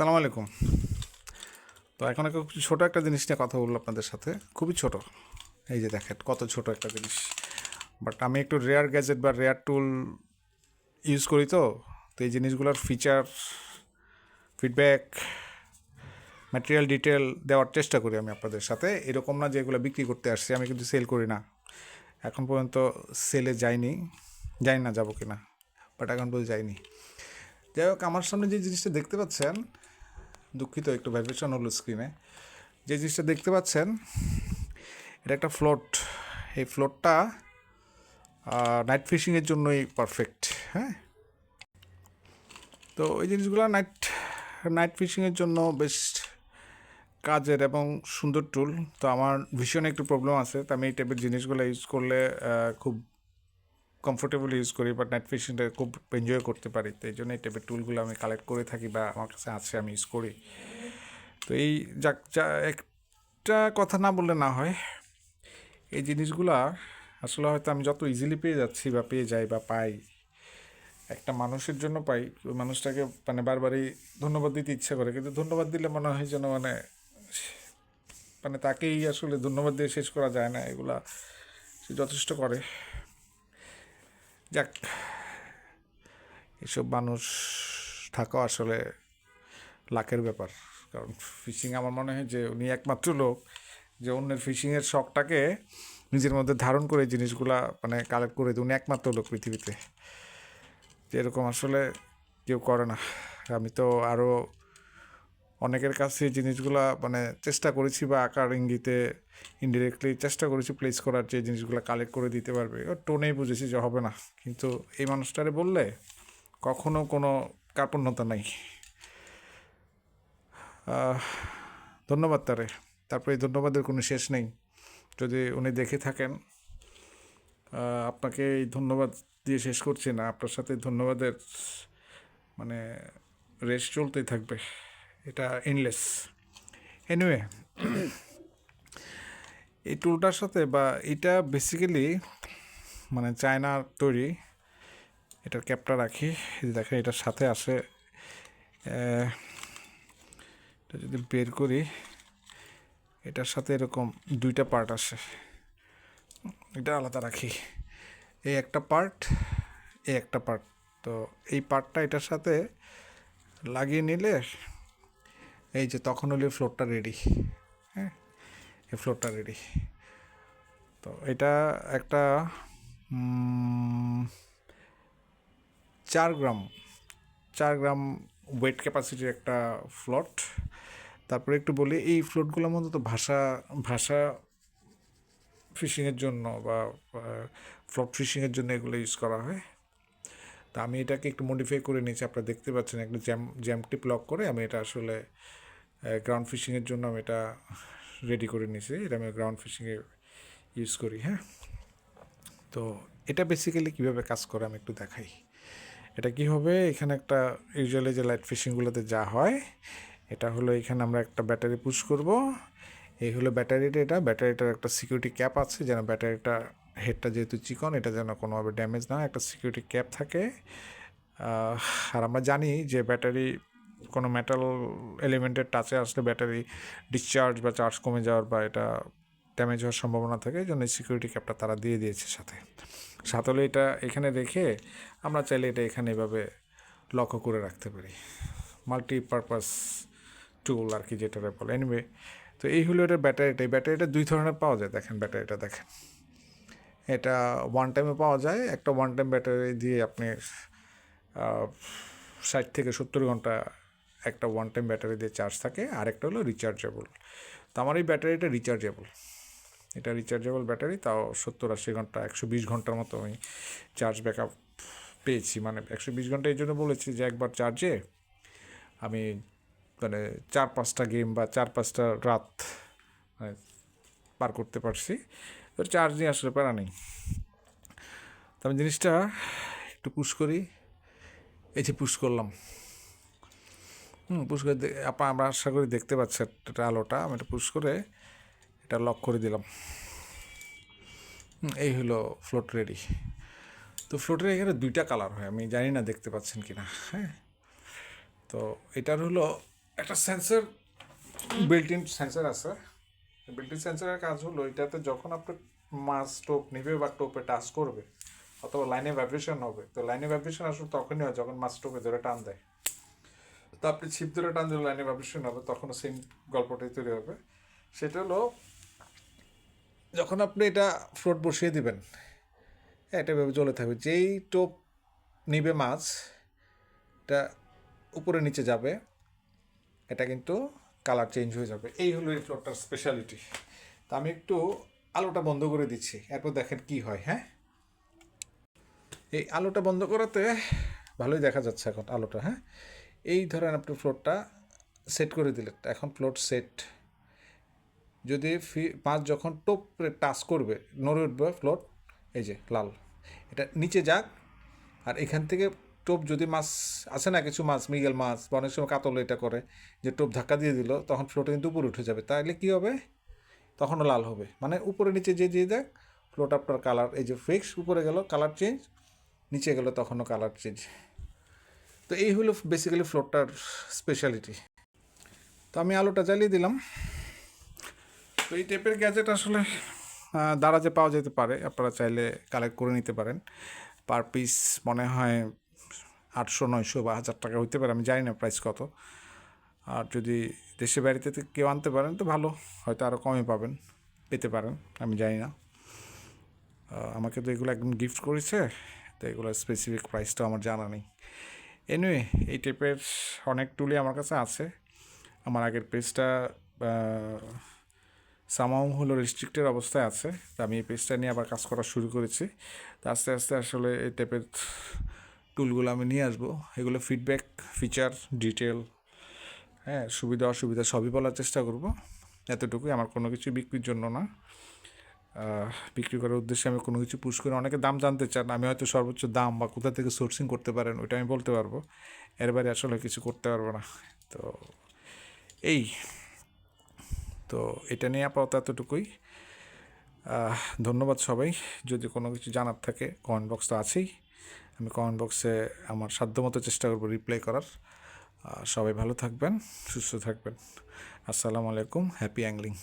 আসসালামু আলাইকুম। তো এখন একটা ছোটো একটা জিনিস নিয়ে কথা বলব আপনাদের সাথে। খুবই ছোট। এই যে দেখেন, কত ছোট একটা জিনিস। বাট আমি একটু রেয়ার গ্যাজেট বা রেয়ার টুল ইউজ করি তো। তো এই জিনিসগুলোর ফিচার ফিডব্যাক ম্যাটেরিয়াল ডিটেল দেওয়ার চেষ্টা করি আমি আপনাদের সাথে। এরকম না যে এগুলো বিক্রি করতে আসছি, আমি কিন্তু সেল করি না। এখন পর্যন্ত সেলে যাইনি। জানি না যাব কি না বাট এখন পর্যন্ত যাইনি। যাই হোক, আমার সামনে যে জিনিসটা দেখতে পাচ্ছেন দুঃখিত, একটু ভাইব্রেশন হলো স্ক্রিনে যে জিনিসটা দেখতে পাচ্ছেন, এটা একটা ফ্লোট এই ফ্লোটটা নাইট ফিশিংয়ের জন্যই পারফেক্ট হ্যাঁ? তো এই জিনিসগুলো নাইট নাইট ফিশিংয়ের জন্য বেশ কাজের এবং সুন্দর টুল তো আমার ভীষণ একটু প্রবলেম আছে, তো আমি এই টাইপের জিনিসগুলো ইউজ করলে খুব কমফোর্টেবল ইউজ করি বাট নাইট ফিশিংটা খুব এনজয় করতে পারি। তো এই জন্য এই টাইপের টুলগুলো আমি কালেক্ট করে থাকি বা আমার কাছে আছে, আমি ইউজ করি। তো এই যাক, যা, একটা কথা না বললে না হয়, এই জিনিসগুলা আসলে হয়তো আমি যত ইজিলি পেয়ে যাচ্ছি বা পেয়ে যাই বা পাই, একটা মানুষের জন্য পাই, ওই মানুষটাকে মানে বারবারই ধন্যবাদ দিতে ইচ্ছা করে, কিন্তু ধন্যবাদ দিলে মনে হয় যেন মানে মানে তাকেই আসলে ধন্যবাদ দিয়ে শেষ করা যায় না, এগুলা সে যথেষ্ট করে। যাক, এসব মানুষ থাকা আসলে লাখের ব্যাপার। কারণ ফিশিং আমার মনে হয় যে উনি একমাত্র লোক যে অন্যের ফিশিংয়ের শখটাকে নিজের মধ্যে ধারণ করে জিনিসগুলা মানে কালেক্ট করে উনি একমাত্র লোক পৃথিবীতে। যে এরকম আসলে কেউ করে না। আমি তো আরও অনেকের কাছে জিনিসগুলা মানে চেষ্টা করেছি বা আকার ইঙ্গিতে ইনডিরেক্টলি চেষ্টা করেছি প্লেস করার যে জিনিসগুলো কালেক্ট করে দিতে পারবে। টোনেই বুঝেছি যে হবে না। কিন্তু এই মানুষটারে বললে কখনো কোনো কার্পণ্যতা নাই। ধন্যবাদ তারে। তারপরে এই ধন্যবাদের কোনো শেষ নেই। যদি উনি দেখে থাকেন আপনাকে এই ধন্যবাদ দিয়ে শেষ করছি না। আপনার সাথে ধন্যবাদের মানে রেস চলতেই থাকবে। এটা এনলেস এনিওয়ে এই টুলটার সাথে বা এটা বেসিক্যালি মানে চায়নার তৈরি, এটার ক্যাপটা রাখি দেখেন এটার সাথে আসে এটা যদি বের করি, এটার সাথে এরকম দুইটা পার্ট আসে, এটা আলাদা রাখি, এই একটা পার্ট এই একটা পার্ট তো এই পার্টটা এটার সাথে লাগিয়ে নিলে এই যে তখন হলে ফ্লোরটা রেডি হ্যাঁ? এই ফ্লোরটা রেডি তো এটা একটা চার গ্রাম চার গ্রাম ওয়েট ক্যাপাসিটির একটা ফ্লট তারপরে একটু বলি, এই ফ্লোটগুলোর মধ্যে তো ভাষা ভাষা ফিশিংয়ের জন্য বা ফ্লট ফিশিংয়ের জন্য এগুলো ইউজ করা হয়। তা আমি এটাকে একটু মডিফাই করে নিয়েছি, আপনারা দেখতে পাচ্ছেন, একটা জ্যাম জ্যাম টিপ লক করে আমি এটা আসলে গ্রাউন্ড ফিশিংয়ের জন্য আমি এটা রেডি করে নিয়েছি। এটা আমি গ্রাউন্ড ফিশিংয়ে ইউজ করি হ্যাঁ? তো এটা বেসিক্যালি কীভাবে কাজ করে আমি একটু দেখাই। এটা কি হবে? এখানে একটা ইউজুয়ালি যে লাইট ফিশিংগুলোতে যা হয়, এটা হলো এখানে আমরা একটা ব্যাটারি পুশ করব। এই হলো ব্যাটারিটা এটা ব্যাটারিটার একটা সিকিউরিটি ক্যাপ আছে, যেন ব্যাটারিটা হেডটা যেহেতু চিকন, এটা যেন কোনোভাবে ড্যামেজ না একটা সিকিউরিটি ক্যাপ থাকে। আর আমরা জানি যে ব্যাটারি কোনো মেটাল এলিমেন্টের টাচে আসলে ব্যাটারি ডিসচার্জ বা চার্জ কমে যাওয়ার বা এটা ড্যামেজ হওয়ার সম্ভাবনা থাকে এই জন্য সিকিউরিটি ক্যাপটা তারা দিয়ে দিয়েছে সাথে। সাথে হলে এটা এখানে রেখে আমরা চাইলে এটা এখানে এভাবে লক্ষ্য করে রাখতে পারি। মাল্টিপারপাস টুল আর কি যেটা বলে। এনিওয়ে তো এই হলো এটা ব্যাটারিটা এই ব্যাটারিটা দুই ধরনের পাওয়া যায়। দেখেন ব্যাটারিটা দেখেন। এটা ওয়ান টাইমে পাওয়া যায়। একটা ওয়ান টাইম ব্যাটারি দিয়ে আপনি ষাট থেকে সত্তর ঘণ্টা একটা ওয়ান টাইম ব্যাটারি দিয়ে চার্জ থাকে আর একটা হলো রিচার্জেবল তো আমার এই ব্যাটারিটা রিচার্জেবল এটা রিচার্জেবল ব্যাটারি তাও সত্তর আশি ঘণ্টা, একশো বিশ ঘণ্টার মতো আমি চার্জ ব্যাকআপ পেয়েছি। মানে একশো বিশ ঘণ্টা এই জন্য বলেছি যে একবার চার্জে আমি মানে চার পাঁচটা গেম বা চার পাঁচটা রাত মানে পার করতে পারছি। তো চার্জ নিয়ে আসলে প্যারা নেই। তো আমি জিনিসটা একটু পুশ করি। এই যে পুশ করলাম। হুম, পুশ করে আপা, আমরা আশা করি দেখতে পাচ্ছি এটা আলোটা। আমি এটা পুশ করে এটা লক করে দিলাম। এই হলো ফ্লোট রেডি তো ফ্লোট ফ্লোটের এখানে দুইটা কালার হয়, আমি জানি না দেখতে পাচ্ছেন কি না হ্যাঁ? তো এটার হলো একটা সেন্সর বিল্ট ইন সেন্সর আছে। বিল্ট ইন সেন্সরের কাজ হলো এটাতে যখন আপনি মাছ টোপ নিবে বা টোপে টাচ করবে, অথবা লাইনে ভাইব্রেশন হবে, তো লাইনে ভাইব্রেশন আসলে তখনই হয় যখন মাছ টোপে ধরে টান দেয়। তো আপনি ছিপ ধরে টান দিলে লাইনে ভাইব্রেশন হবে, তখনও সেম গল্পটাই তৈরি হবে। সেটা হলো, যখন আপনি এটা ফ্লোট বসিয়ে দিবেন এটা ভেবে চলে থাকবে, যেই টোপ নিবে মাছ, এটা উপরে নিচে যাবে, এটা কিন্তু কালার চেঞ্জ হয়ে যাবে। এই হলো এই ফ্লোটটার স্পেশালিটি তা আমি একটু আলোটা বন্ধ করে দিচ্ছি, এরপর দেখেন কি হয় হ্যাঁ? এই আলোটা বন্ধ করাতে ভালোই দেখা যাচ্ছে এখন আলোটা হ্যাঁ? এই ধরেন আপনি ফ্লোরটা সেট করে দিলেন, এখন ফ্লোর সেট যদি ফি- মাছ যখন টোপ টাচ করবে নড়ে উঠবে ফ্লোট এই যে, লাল। এটা নিচে যাক, আর এখান থেকে টোপ যদি মাছ, আছে না কিছু মাছ, মৃগেল মাছ বা অনেক সময় কাতল এটা করে, যে টোপ ধাক্কা দিয়ে দিল, তখন ফ্লোটে কিন্তু উপরে উঠে যাবে। তাহলে কী হবে? তখনও লাল হবে। মানে উপরে নিচে যে দিয়ে দেখ ফ্লোট আপনার কালার এই যে ফিক্স উপরে গেল কালার চেঞ্জ নিচে গেল, তখনও কালার চেঞ্জ তো এই হলো বেসিক্যালি ফ্লোরটার স্পেশালিটি তো আমি আলোটা জ্বালিয়ে দিলাম। তো এই টাইপের গ্যাজেট আসলে দারাজে পাওয়া যেতে পারে। আপনারা চাইলে কালেক্ট করে নিতে পারেন। পার পিস মনে হয় আটশো, নয়শো বা হাজার টাকা হইতে পারে। আমি জানি না প্রাইস কত। আর যদি দেশে বাড়িতে কেউ আনতে পারেন তো ভালো। হয়তো আরও কমে পাবেন, পেতে পারেন, আমি জানি না। আমাকে তো এগুলো একদম গিফট করেছে। তো এগুলোর স্পেসিফিক প্রাইসটা আমার জানা নেই। এনিওয়ে এই টাইপের অনেক টুলই আমার কাছে আছে। আমার আগের পেজটা সামাউ হলো রেস্ট্রিক্টেড অবস্থায় আছে। তো আমি এই পেজটা নিয়ে আবার কাজ করা শুরু করেছি। তো আস্তে আস্তে আসলে এই টাইপের টুলগুলো আমি নিয়ে আসব। এগুলো ফিডব্যাক ফিচার ডিটেল হ্যাঁ সুবিধা অসুবিধা সবই বলার চেষ্টা করব। এতটুকুই। আমার কোনো কিছু বিক্রির জন্য না। বিক্রি করার উদ্দেশ্যে আমি কোনো কিছু পুশ করি অনেকে দাম জানতে চান, আমি হয়তো সর্বোচ্চ দাম বা কোথা থেকে সোর্সিং করতে পারেন, ওইটা আমি বলতে পারব। এর বাইরে আসলে কিছু করতে পারব না। তো এই, তো এটা নিয়ে আপাতত এতটুকুই। ধন্যবাদ সবাই। যদি কোনো কিছু জানার থাকে কমেন্ট বক্স তো আছেই। আমি কমেন্ট বক্সে আমার সাধ্যমতো চেষ্টা করব রিপ্লাই করার। সবাই ভালো থাকবেন, সুস্থ থাকবেন। আসসালামু আলাইকুম হ্যাপি অ্যাংলিং